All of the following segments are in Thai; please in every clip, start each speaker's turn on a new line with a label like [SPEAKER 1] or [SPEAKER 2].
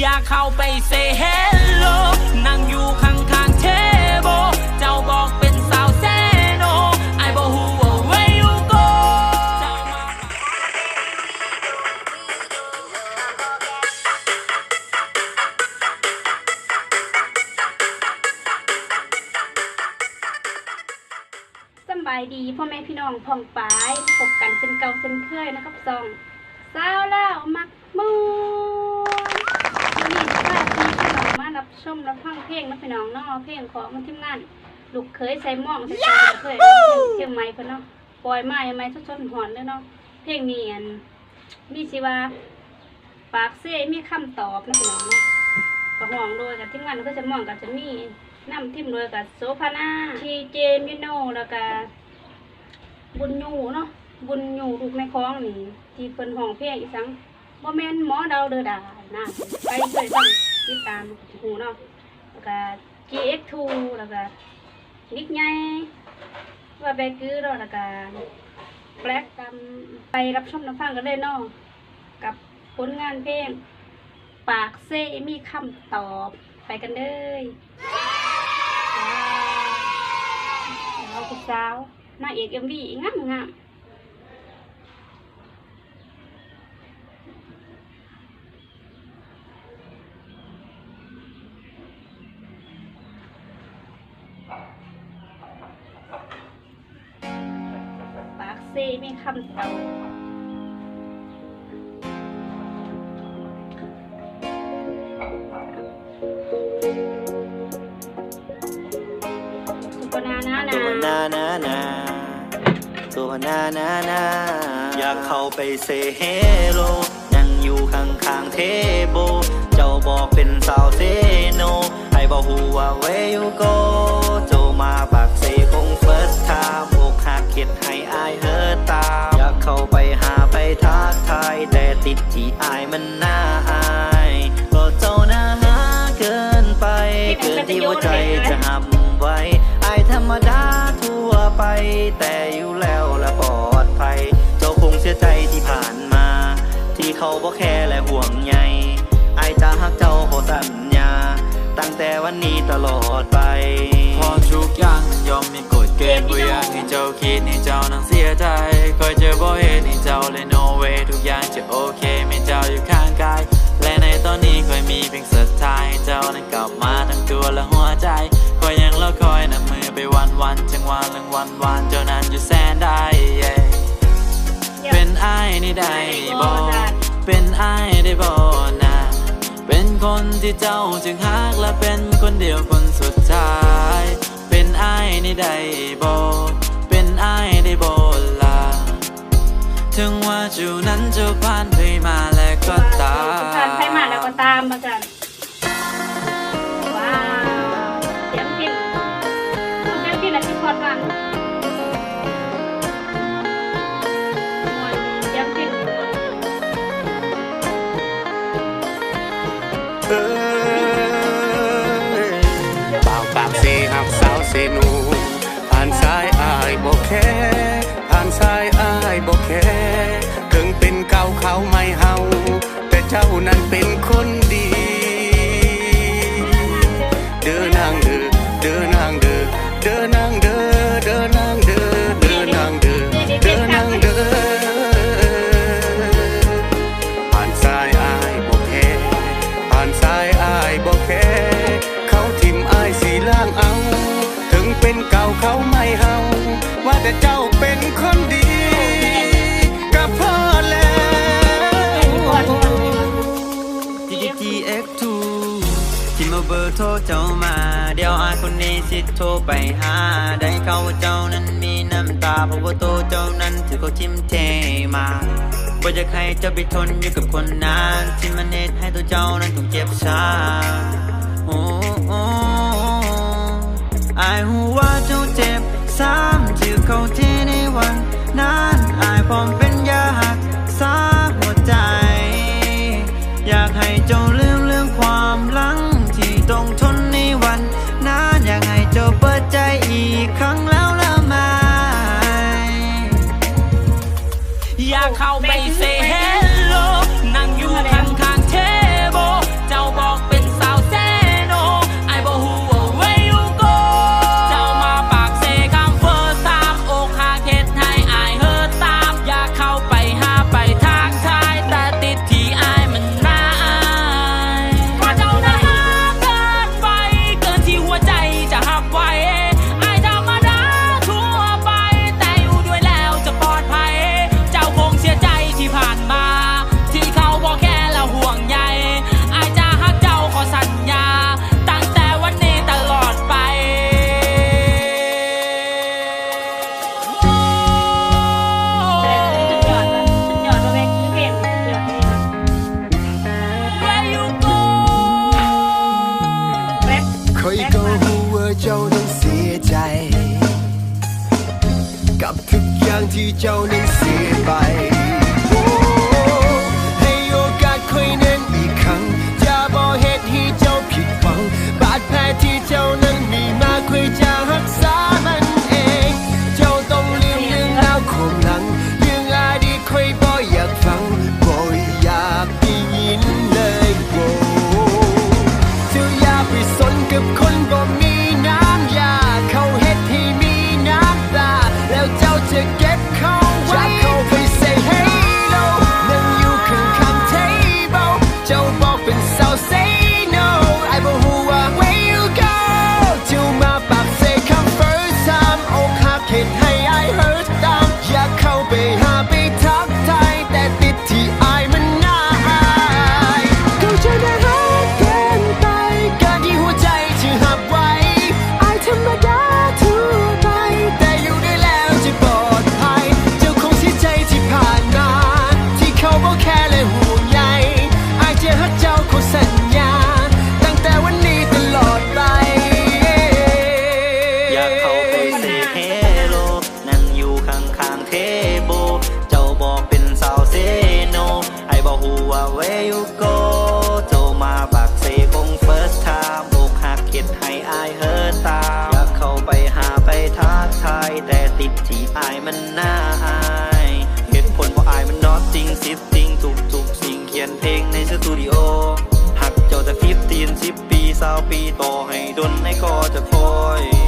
[SPEAKER 1] อยากเข้าไปเซเฮลโลนั่งอยู่ข้างๆเทโบเจ้าบอกเป็นสาวเซโนไอบอกฮูว่า where you go เจ้ามา
[SPEAKER 2] สบายดีพ่อแม่พี่น้องพ่องปายพบกันเช่นเก่าเช่นเคยนะครับซองสาวแล้วมักมูวันนี้พาพี่พี่น้องมารับ ชมรับฟังเพลงนะพี่น้องเนาะเพลงของมันทีมงานลูกเคยใส่หม่องใส่ใจเคยเชียงใหม่เพิ่นเนาะปล่อยมาใหม่สดๆหอนเลยเนาะเพลงนี้อันมีชื่อว่าปากเซ่มีคำตอบนะพี่น้องเนาะก็ห้องโดยกับทีมงานก็จะหม่องก็จะมีนํทีมโดยกับโซฟาน่าทีเจมิโนแล้วก็บุญยูเนาะบุญยูลูกในคลองนี่ที่เพิ่นห้องเพลงอีสังบ่แม่นหมอดาวเดือดานะไปเคยฟัง ติดตามหูเนาะแล้วก็ GX2 แล้วก็นิกใหญ่ว่าแบกือเนาะแล้วก็แบล็กกันไปรับชมรับฟังกันเลยเนาะกับผลงานเพลง ปากเซมีคำตอบไปกันเลยว้าวเราคุณสาวนาเอกเอ็มวีงามงาม ปากเซมีคำตอบสุปนานานา
[SPEAKER 3] ตัวนานานาตัวนานานาอยากเข้าไปเซเฮโลยังอยู่ข้างๆเทโบ เจ้าบอกเป็นสาวเซโน บอกฮูว่าเวยูโกเจ้ามาปากเซคงเฟิร์สทามอกหักเข็ดให้อายเฮิร์ตตาม อยากเข้าไปหาไปทักทายแต่ติดที่อายมันน่าอายก็เจ้าน่าหาเกินไป เกินที่หัวใจจะทำไว้อายธรรมดาทั่วไป แต่อยู่แล้วและปลอดภัย เจ้าคงเสียใจที่ผ่านมา ที่เขาบอกแค่และห่วงใยอายจะหักเจ้าขอสัญญ ตั้งแต่วันนี้ตลอดไป
[SPEAKER 4] พอทุกอย่างนั้นยอมมีกฎเกณฑ์บ่อยากให้เจ้าคิดให้เจ้านั้นเสียใจคอยเจอบ่เห็นให้เจ้าเลย no way ทุกอย่างจะโอเคไม่เจ้าอยู่ข้างกาย และในตอนนี้คอยมีเพียงศรัทธาให้เจ้านั้นกลับมาทั้งตัวและหัวใจคอยยังรอคอยนำมือไปวันวันๆจังหวะเรื่องวันวันๆเจ้านั้นอยู่แสนได้ yeah เป็นไอ้ายนี่ได้บ่เป็นไอ้ายได้บ่นะ เป็นคนที่เจ้าจึงหักและเป็นคนเดียวคนสุดท้าย เป็นไอ้ายนี่ได้บ่เป็นไอ้ายได้บ่ล่ะถึงว่าจูนั้นจะผ่านไปมา โทรไปหา ได้เขาว่าเจ้านั้นมีน้ำตา เพราะว่าโตวเจ้านั้นถือเขาทิมเทมาบ่อยากให้เจ้าไปทนอยู่กับคนนั้นที่มันเน็ตให้ตัวเจ้านั้นต้องเจ็บช้ำโอ้โอ้อายหูว่าเจ้าเจ็บซ้ำที่เขาที่ในวันนั้นอายพร้อมเป็น Chỉ 失败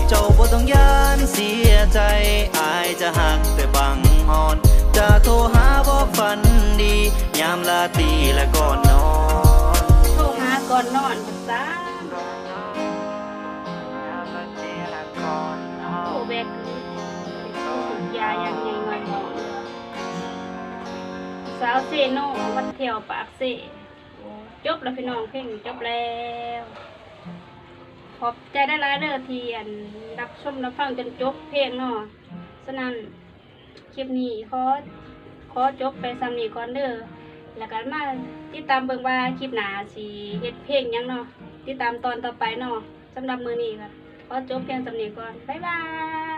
[SPEAKER 4] เจ้า
[SPEAKER 1] บ่
[SPEAKER 5] ต้องยานเสียใจอายจะหักแต่
[SPEAKER 3] บังฮอน จะโทรหาบ่ฝันดี ยามลาตีและก่อนนอน
[SPEAKER 2] โทรหาก่อนนอนจ้าโทรแบกยาอย่างนี้มานสาวเซโนวัดเที่ยวปากเซจบแล้วพี่น้องเพ่งจบแล้ว ขอบใจได้หลายเด้อทียนรับชมรับฟังจนจบเพลงเนาะฉะนั้นคลิปนี้ขอขอจบไปซ้ำนีก่อนเด้อแล้วกันมาติดตามเบิ่งว่าคลิปหนาสีเฮ็ดเพลงยังเนาะติดตามตอนต่อไปเนาะสำหรับมือนี้ค่ะขอจบเพียงสำนีก่อนบ๊ายบาย